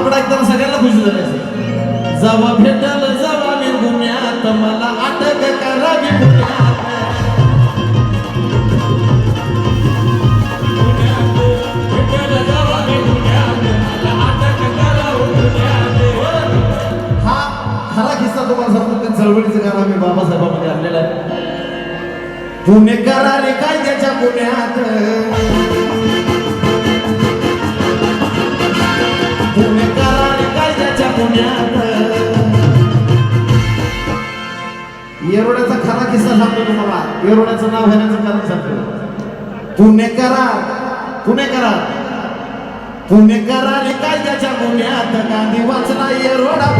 तुकडा एकदम सगळ्यांना खुशी झाली असेल. जवा भेटल जवा मी गुन्ह्यात मला अटक करावी गुन्ह्यात हा किस्सा तुम्हाला चळवळीचं गाणं आम्ही बाबासाहेबांमध्ये आणलेलं आहे. पुणेकराने काय त्याच्या पुण्यात येरवड्याचा खरा किस्सा सांगतो तुम्हाला. येरवड्याचं नाव घेण्याचं कारण सांगतो. पुणेकरा पुणेकरा पुणेकराने काय त्याच्या गुन्ह्यात. गांधी वाचला येरवडा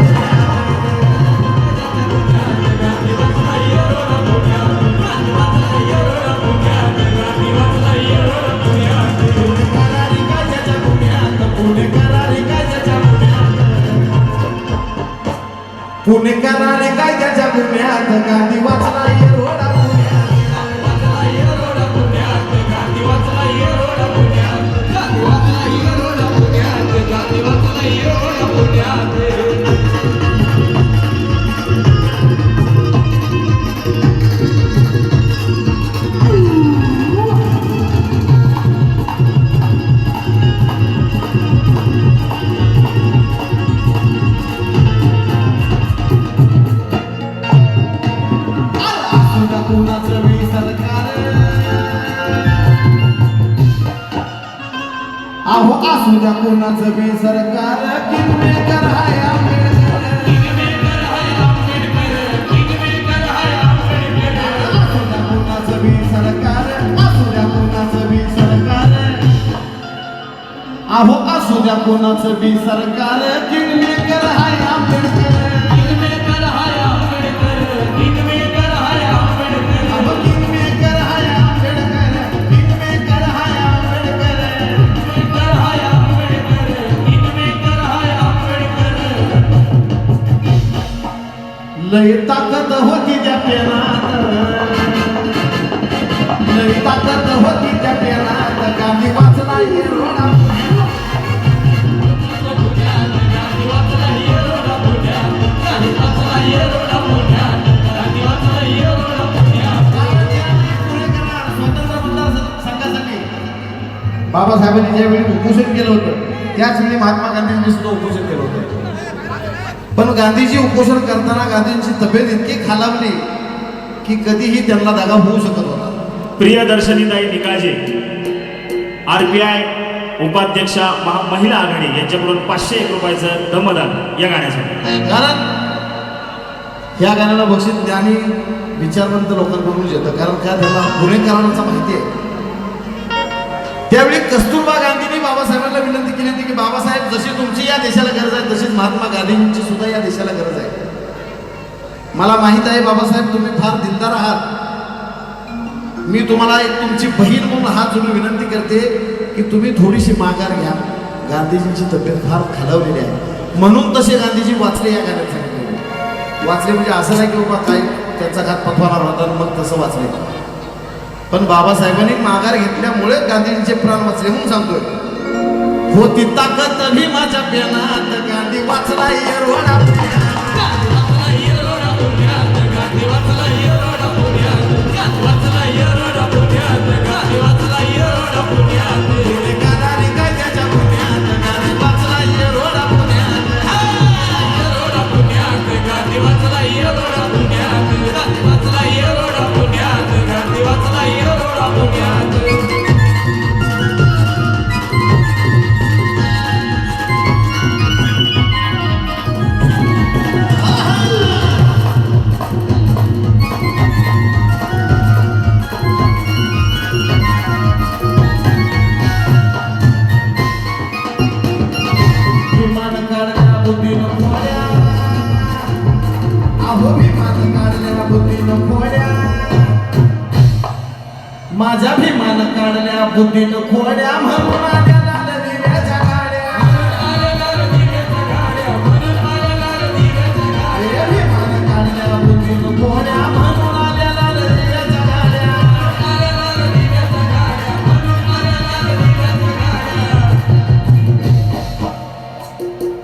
पुणेकराने असू द्या कुणाचं बी सरकार बी सरकार असू बी सरकार अहो असू द्या बी सरकार लय ताकद होती त्या पेनात. लय ताकद होती त्या पेनात. गांधी वाचला बाबासाहेबांनी ज्यावेळी उपोषण केलं होतं त्याच वेळी महात्मा गांधींनी सुद्धा उपोषण केलं होतं. पण गांधीजी उपोषण करताना गांधींची तब्येत इतकी खालावली की कधीही त्यांना दागा होऊ शकत होता. प्रियदर्शनीताई निकाळजे आरपीआय उपाध्यक्षा महा महिला आघाडी यांच्याकडून पाचशे एक रुपयाचं दमदान या गाण्यासाठी. कारण ह्या गाण्याला बक्षीस ज्ञानी विचारवंत लोकांकडूनच येतं कारण का? त्याला गुन्हेगारांचा माहिती आहे. त्यावेळी कस्तुरबा मी बाबासाहेबांना विनंती केली होती की बाबासाहेब जशी तुमची या देशाला गरज आहे तशीच महात्मा गांधींची सुद्धा या देशाला गरज आहे. मला माहीत आहे बाबासाहेब तुम्ही फार दिलदार आहात. मी तुम्हाला एक तुमची बहीण म्हणून हात जोडून विनंती करते की तुम्ही थोडीशी माघार घ्या. गांधीजींची तब्येत फार खालावलेली आहे. म्हणून तसे गांधीजी वाचले या गाण्यात सांगितले वाचले म्हणजे असं नाही की बाबा काय त्यांचा घात पथवाला होता आणि मग तसं वाचले. पण बाबासाहेबांनी माघार घेतल्यामुळे गांधीजींचे प्राण वाचले म्हणून सांगतोय. होती ताकद माझ्या पेनात गांधी वाचला माझ्या भीमान काढल्या बुद्धीनं खोड्या म्हणून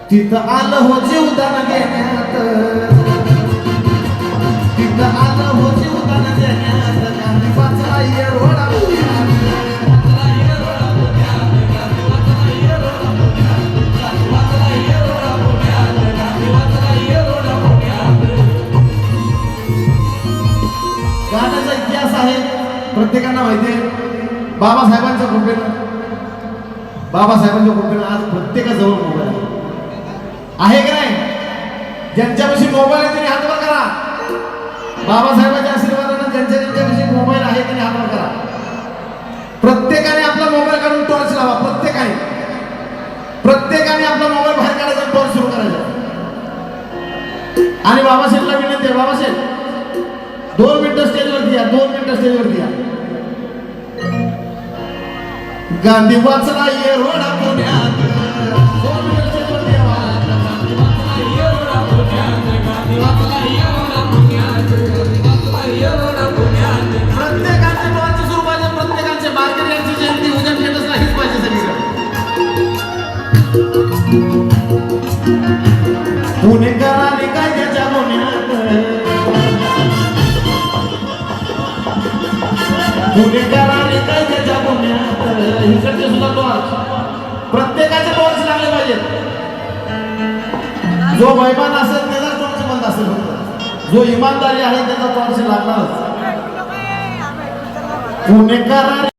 तिथं आलं हो जीवदान घेण्यात तिथं आलं हो जीवदान देण्यात. गाण्याचा इतिहास आहे प्रत्येकांना माहिती आहे. बाबासाहेबांच्या कृपेनं बाबासाहेबांच्या कृपेनं आज प्रत्येकाजवळ मोबाईल आहे. आहे की नाही? ज्यांच्यापाशी मोबाईल आहे त्यांनी हातवर करा. बाबासाहेबांच्या आशीर्वादानं ज्यांच्या ज्यांच्यापाशी मोबाईल आहे त्यांनी हातवर करा. प्रत्येकाने आपला मोबाईल काढून टॉर्च लावा प्रत्येकाने. प्रत्येकाने आपला मोबाईल बाहेर काढायचा टॉर्च सुरू करायचा. आणि बाबासाहेबला विनंती आहे बाबासाहेब दोन मिनिटं स्टेजवरती या दोन मिनिटं स्टेजवरती या. गांधी वाचला येरवडा पुण्यात. पुणेकरांनी कायद्याच्या गुन्ह्यात इकडचे सुद्धा टॉर्च प्रत्येकाचे टॉर्च लागले पाहिजेत. जो वैमान असेल त्याचा टॉर्च बंद असेल जो इमानदारी आहे त्याचा टॉर्च लागणारच? गुन्हेगाराने